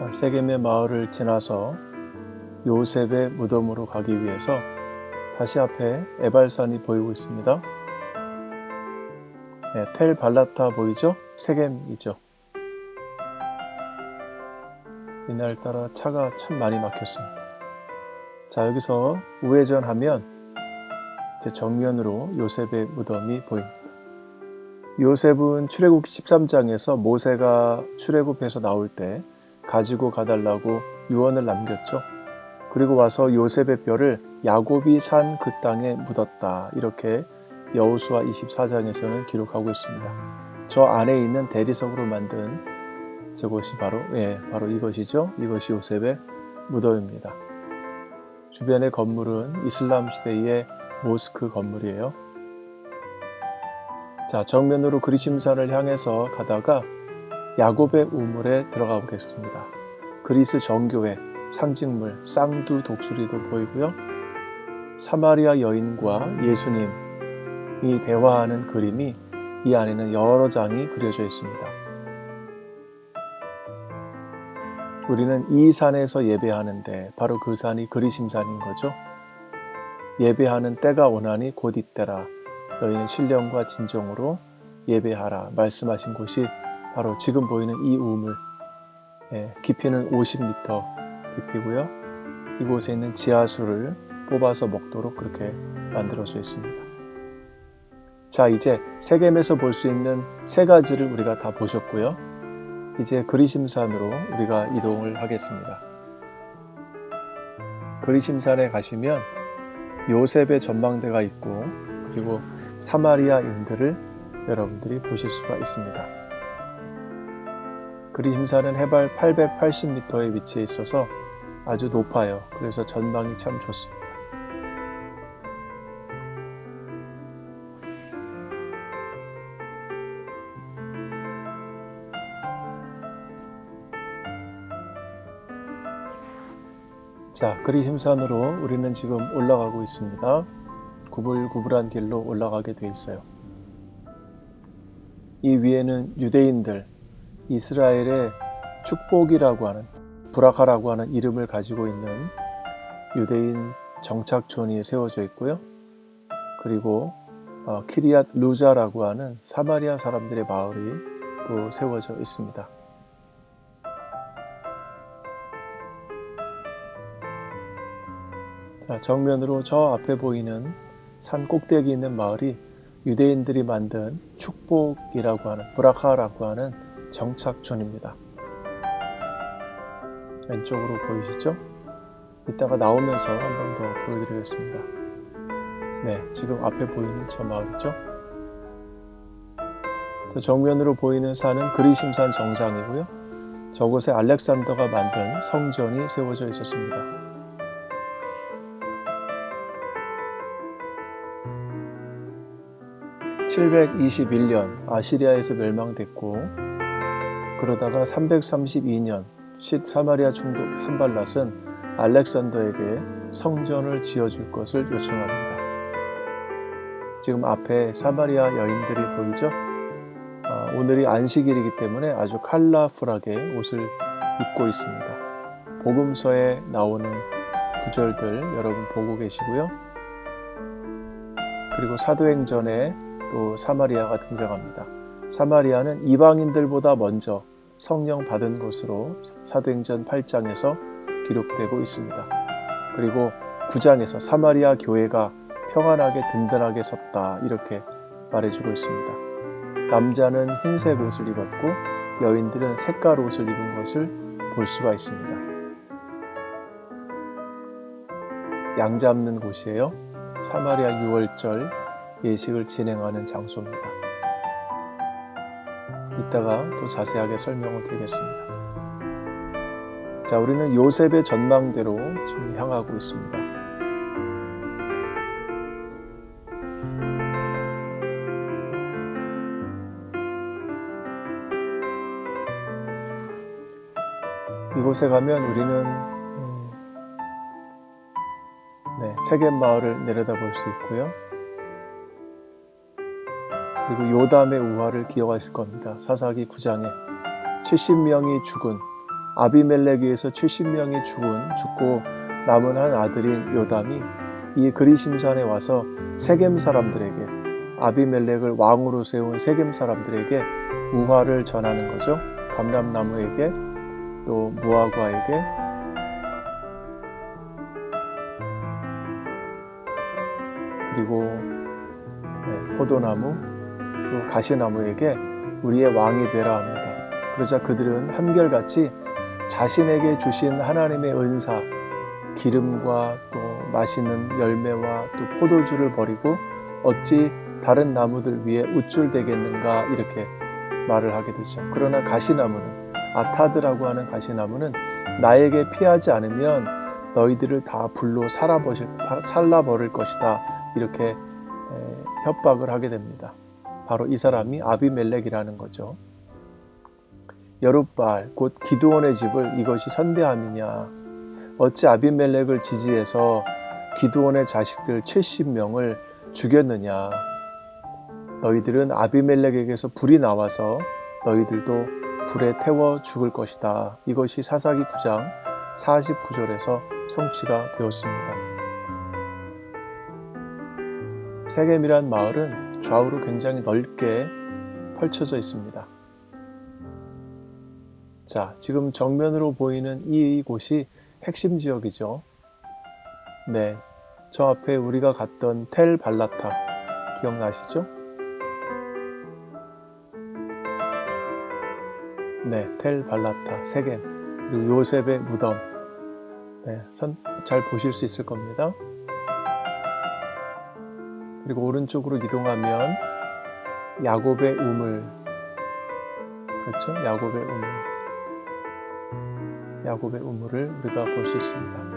자, 세겜의 마을을 지나서 요셉의 무덤으로 가기 위해서 다시 앞에 에발산이 보이고 있습니다. 네, 텔 발라타 보이죠? 세겜이죠. 이날따라 차가 참 많이 막혔습니다. 자, 여기서 우회전하면 제 정면으로 요셉의 무덤이 보입니다. 요셉은 출애굽 13장에서 모세가 출애굽해서 나올 때 가지고 가달라고 유언을 남겼죠. 그리고 와서 요셉의 뼈를 야곱이 산 그 땅에 묻었다. 이렇게 여호수아 24장에서는 기록하고 있습니다. 저 안에 있는 대리석으로 만든 저것이 바로 예, 바로 이것이죠. 이것이 요셉의 무덤입니다. 주변의 건물은 이슬람 시대의 모스크 건물이에요. 자, 정면으로 그리심산을 향해서 가다가 야곱의 우물에 들어가 보겠습니다. 그리스 정교회 상징물 쌍두 독수리도 보이고요. 사마리아 여인과 예수님이 대화하는 그림이 이 안에는 여러 장이 그려져 있습니다. 우리는 이 산에서 예배하는데 바로 그 산이 그리심산인 거죠. 예배하는 때가 오나니 곧 이때라. 너희는 신령과 진정으로 예배하라. 말씀하신 곳이 바로 지금 보이는 이 우물. 예, 깊이는 50m 깊이고요. 이곳에 있는 지하수를 뽑아서 먹도록 그렇게 만들어져 있습니다. 자, 이제 세겜에서 볼 수 있는 세 가지를 우리가 다 보셨고요. 이제 그리심산으로 우리가 이동을 하겠습니다. 그리심산에 가시면 요셉의 전망대가 있고 그리고 사마리아인들을 여러분들이 보실 수가 있습니다. 그리심산은 해발 880m에 위치해 있어서 아주 높아요. 그래서 전망이 참 좋습니다. 자, 그리심산으로 우리는 지금 올라가고 있습니다. 구불구불한 길로 올라가게 돼 있어요. 이 위에는 유대인들, 이스라엘의 축복이라고 하는 브라카라고 하는 이름을 가지고 있는 유대인 정착촌이 세워져 있고요. 그리고 어, 키리앗 루자라고 하는 사마리아 사람들의 마을이 또 세워져 있습니다. 자, 정면으로 저 앞에 보이는 산 꼭대기 있는 마을이 유대인들이 만든 축복이라고 하는 브라카라고 하는 정착촌입니다. 왼쪽으로 보이시죠? 이따가 나오면서 한 번 더 보여드리겠습니다. 네, 지금 앞에 보이는 저 마을이죠? 저 정면으로 보이는 산은 그리심산 정상이고요. 저곳에 알렉산더가 만든 성전이 세워져 있었습니다. (721년) 아시리아에서 멸망됐고 그러다가 (332년) 사마리아 총독 산발랏은 알렉산더에게 성전을 지어줄 것을 요청합니다. 지금 앞에 사마리아 여인들이 보이죠? 어, 오늘이 안식일이기 때문에 아주 컬러풀하게 옷을 입고 있습니다. 복음서에 나오는 구절들 여러분 보고 계시고요. 그리고 사도행전에 또 사마리아가 등장합니다. 사마리아는 이방인들보다 먼저 성령 받은 곳으로 사도행전 8장에서 기록되고 있습니다. 그리고 9장에서 사마리아 교회가 평안하게 든든하게 섰다 이렇게 말해주고 있습니다. 남자는 흰색 옷을 입었고 여인들은 색깔 옷을 입은 것을 볼 수가 있습니다. 양 잡는 곳이에요. 사마리아 6월절 예식을 진행하는 장소입니다. 이따가 또 자세하게 설명을 드리겠습니다. 자, 우리는 요셉의 전망대로 지금 향하고 있습니다. 이곳에 가면 우리는 음, 네, 세겜 마을을 내려다볼 수 있고요. 그리고 요담의 우화를 기억하실 겁니다. 사사기 9장에 70명이 죽은 아비멜렉에서 70명이 죽은 죽고 남은 한 아들인 요담이 이 그리심산에 와서 세겜 사람들에게 아비멜렉을 왕으로 세운 세겜 사람들에게 우화를 전하는 거죠. 감람나무에게 또 무화과에게 그리고 네, 포도나무 또 가시나무에게 우리의 왕이 되라 합니다. 그러자 그들은 한결같이 자신에게 주신 하나님의 은사, 기름과 또 맛있는 열매와 또 포도주를 버리고 어찌 다른 나무들 위에 우쭐대겠는가 이렇게 말을 하게 되죠. 그러나 가시나무는 아타드라고 하는 가시나무는 나에게 피하지 않으면 너희들을 다 불로 살아버릴, 살라버릴 것이다. 이렇게 협박을 하게 됩니다. 바로 이 사람이 아비멜렉이라는 거죠. 여룻발 곧 기드온의 집을 이것이 선대함이냐 어찌 아비멜렉을 지지해서 기드온의 자식들 70명을 죽였느냐 너희들은 아비멜렉에게서 불이 나와서 너희들도 불에 태워 죽을 것이다. 이것이 사사기 9장 49절에서 성취가 되었습니다. 세겜이란 마을은 좌우로 굉장히 넓게 펼쳐져 있습니다. 자, 지금 정면으로 보이는 이 곳이 핵심 지역이죠. 네. 저 앞에 우리가 갔던 텔 발라타 기억나시죠? 네, 텔 발라타 세겜 그리고 요셉의 무덤. 네, 선, 잘 보실 수 있을 겁니다. 그리고 오른쪽으로 이동하면 야곱의 우물 그렇죠? 야곱의 우물 야곱의 우물을 우리가 볼 수 있습니다.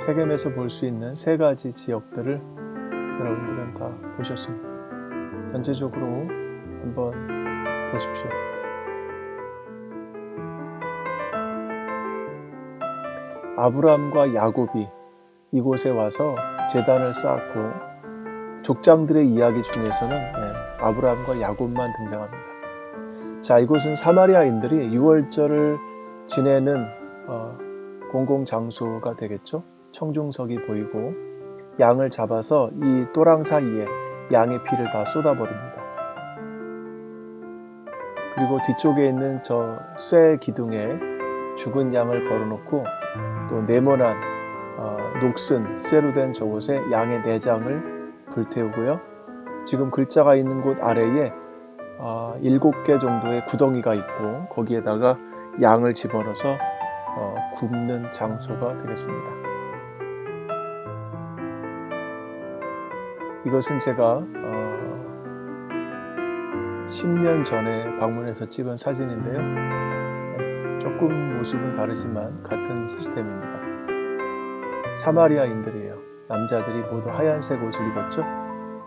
세겜에서 볼 수 있는 세 가지 지역들을 여러분들은 다 보셨습니다. 전체적으로 한번 보십시오. 아브라함과 야곱이 이곳에 와서 재단을 쌓고 족장들의 이야기 중에서는 네, 아브라함과 야곱만 등장합니다. 자, 이곳은 사마리아인들이 6월절을 지내는 어, 공공 장소가 되겠죠. 청중석이 보이고 양을 잡아서 이 또랑 사이에 양의 피를 다 쏟아버립니다. 그리고 뒤쪽에 있는 저 쇠 기둥에 죽은 양을 걸어놓고 또 네모난 어, 녹슨 쇠로 된 저곳에 양의 내장을 불태우고요. 지금 글자가 있는 곳 아래에 어, 일곱 개 정도의 구덩이가 있고 거기에다가 양을 집어넣어서 어, 굽는 장소가 되겠습니다. 이것은 제가 어, 10년 전에 방문해서 찍은 사진인데요. 네, 조금 모습은 다르지만 같은 시스템입니다. 사마리아인들이에요. 남자들이 모두 하얀색 옷을 입었죠.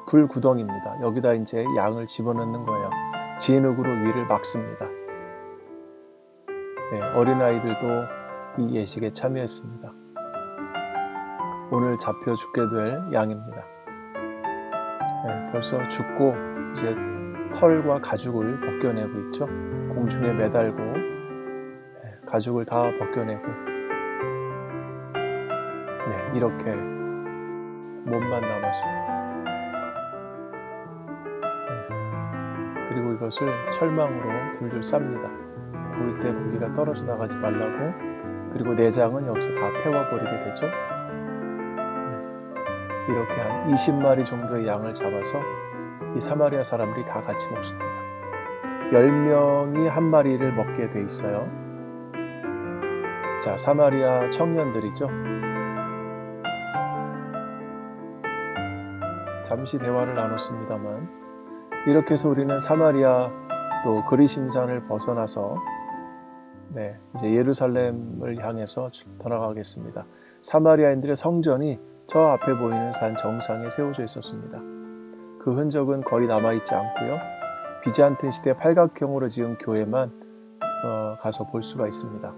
불구덩입니다. 여기다 이제 양을 집어넣는 거예요. 진흙으로 위를 막습니다. 네, 어린아이들도 이 예식에 참여했습니다. 오늘 잡혀 죽게 될 양입니다. 네, 벌써 죽고 이제 털과 가죽을 벗겨내고 있죠. 공중에 매달고 네, 가죽을 다 벗겨내고 네, 이렇게 몸만 남았습니다. 그리고 이것을 철망으로 둘둘 쌉니다. 구울 때 고기가 떨어져 나가지 말라고 그리고 내장은 여기서 다 태워버리게 되죠. 네. 이렇게 한 20마리 정도의 양을 잡아서 이 사마리아 사람들이 다 같이 먹습니다. 10명이 한 마리를 먹게 돼 있어요. 자, 사마리아 청년들이죠. 잠시 대화를 나눴습니다만 이렇게 해서 우리는 사마리아 또 그리심산을 벗어나서 네, 이제 예루살렘을 향해서 돌아가겠습니다. 사마리아인들의 성전이 저 앞에 보이는 산 정상에 세워져 있었습니다. 그 흔적은 거의 남아있지 않고요. 비잔틴 시대 팔각형으로 지은 교회만 어, 가서 볼 수가 있습니다.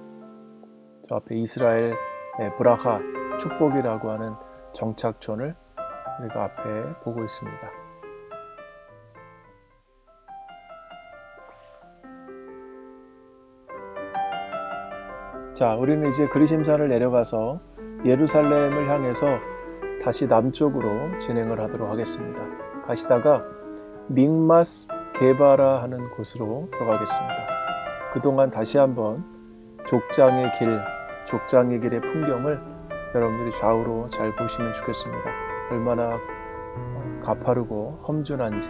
저 앞에 이스라엘 네, 브라하 축복이라고 하는 정착촌을 우리가 앞에 보고 있습니다. 자, 우리는 이제 그리심산을 내려가서 예루살렘을 향해서 다시 남쪽으로 진행을 하도록 하겠습니다. 가시다가 믹마스 게바라 하는 곳으로 들어가겠습니다. 그동안 다시 한번 족장의 길, 족장의 길의 풍경을 여러분들이 좌우로 잘 보시면 좋겠습니다. 얼마나 가파르고 험준한지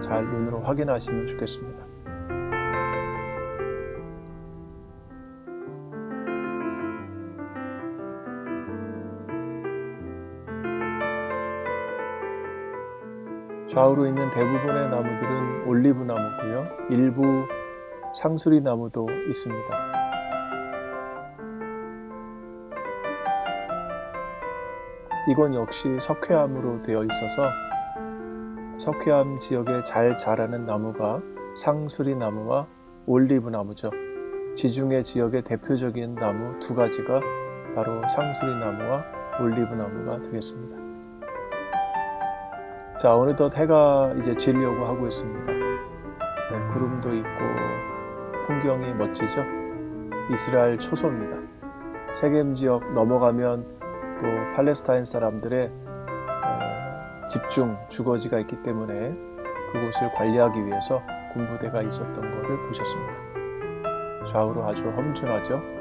잘 눈으로 확인하시면 좋겠습니다. 좌우로 있는 대부분의 나무들은 올리브 나무고요. 일부 상수리 나무도 있습니다. 이건 역시 석회암으로 되어 있어서 석회암 지역에 잘 자라는 나무가 상수리 나무와 올리브 나무죠. 지중해 지역의 대표적인 나무 두 가지가 바로 상수리 나무와 올리브 나무가 되겠습니다. 자, 어느덧 해가 이제 지려고 하고 있습니다. 네, 구름도 있고 풍경이 멋지죠? 이스라엘 초소입니다. 세겜 지역 넘어가면 또 팔레스타인 사람들의 어, 집중 주거지가 있기 때문에 그곳을 관리하기 위해서 군부대가 있었던 것을 보셨습니다. 좌우로 아주 험준하죠.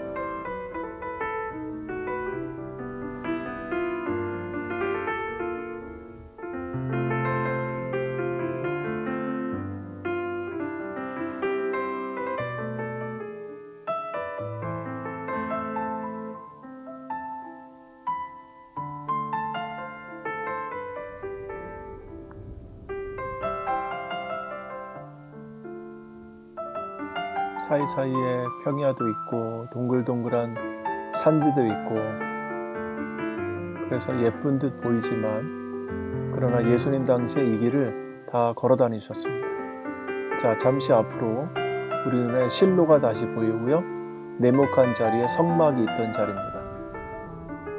사이사이에 평야도 있고 동글동글한 산지도 있고 그래서 예쁜 듯 보이지만 그러나 예수님 당시에 이 길을 다 걸어 다니셨습니다. 자, 잠시 앞으로 우리 눈에 실로가 다시 보이고요. 네모칸 자리에 성막이 있던 자리입니다.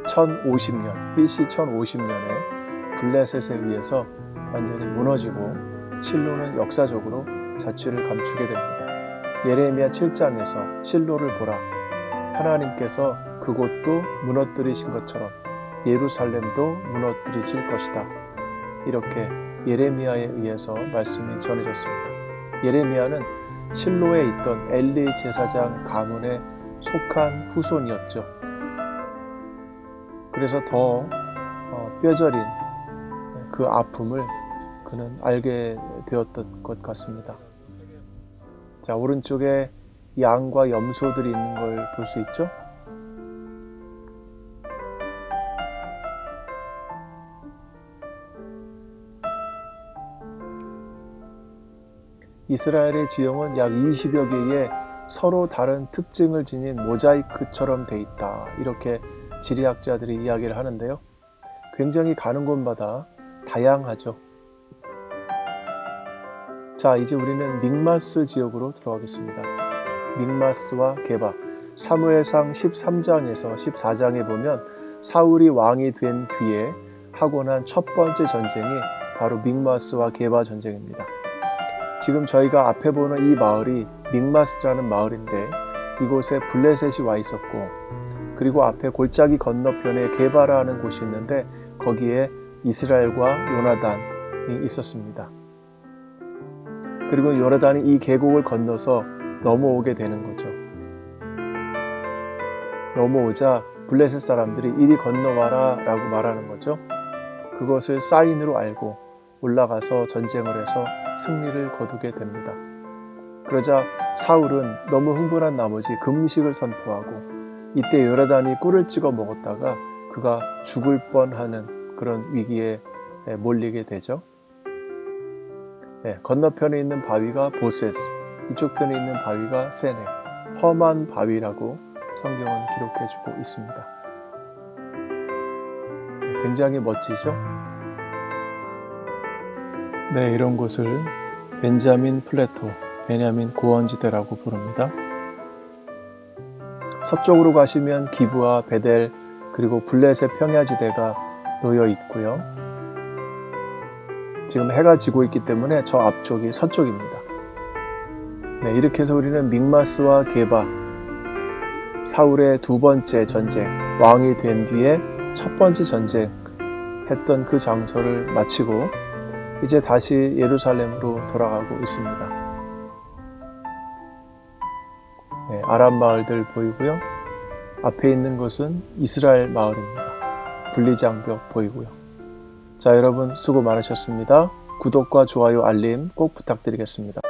1050년, BC 1050년에 블레셋에 의해서 완전히 무너지고 실로는 역사적으로 자취를 감추게 됩니다. 예레미야 7장에서 실로를 보라. 하나님께서 그곳도 무너뜨리신 것처럼 예루살렘도 무너뜨리실 것이다. 이렇게 예레미야에 의해서 말씀이 전해졌습니다. 예레미야는 실로에 있던 엘리 제사장 가문에 속한 후손이었죠. 그래서 더 어, 뼈저린 그 아픔을 그는 알게 되었던 것 같습니다. 자, 오른쪽에 양과 염소들이 있는 걸 볼 수 있죠? 이스라엘의 지형은 약 20여 개의 서로 다른 특징을 지닌 모자이크처럼 돼 있다. 이렇게 지리학자들이 이야기를 하는데요. 굉장히 가는 곳마다 다양하죠. 자, 이제 우리는 믹마스 지역으로 들어가겠습니다. 믹마스와 게바. 사무엘상 13장에서 14장에 보면 사울이 왕이 된 뒤에 하고 난 첫 번째 전쟁이 바로 믹마스와 게바 전쟁입니다. 지금 저희가 앞에 보는 이 마을이 믹마스라는 마을인데 이곳에 블레셋이 와 있었고 그리고 앞에 골짜기 건너편에 게바라는 곳이 있는데 거기에 이스라엘과 요나단이 있었습니다. 그리고 요나단이 이 계곡을 건너서 넘어오게 되는 거죠. 넘어오자 블레셋 사람들이 이리 건너와라 라고 말하는 거죠. 그것을 사인으로 알고 올라가서 전쟁을 해서 승리를 거두게 됩니다. 그러자 사울은 너무 흥분한 나머지 금식을 선포하고 이때 요나단이 꿀을 찍어 먹었다가 그가 죽을 뻔하는 그런 위기에 몰리게 되죠. 네, 건너편에 있는 바위가 보세스, 이쪽 편에 있는 바위가 세네, 험한 바위라고 성경은 기록해주고 있습니다. 네, 굉장히 멋지죠? 네, 이런 곳을 벤자민 플레토, 베냐민 고원지대라고 부릅니다. 서쪽으로 가시면 기브와 베델 그리고 블레셋 평야지대가 놓여 있고요. 지금 해가 지고 있기 때문에 저 앞쪽이 서쪽입니다. 네, 이렇게 해서 우리는 믹마스와 게바 사울의 두 번째 전쟁, 왕이 된 뒤에 첫 번째 전쟁 했던 그 장소를 마치고 이제 다시 예루살렘으로 돌아가고 있습니다. 네, 아랍 마을들 보이고요. 앞에 있는 것은 이스라엘 마을입니다. 분리장벽 보이고요. 자, 여러분 수고 많으셨습니다. 구독과 좋아요, 알림 꼭 부탁드리겠습니다.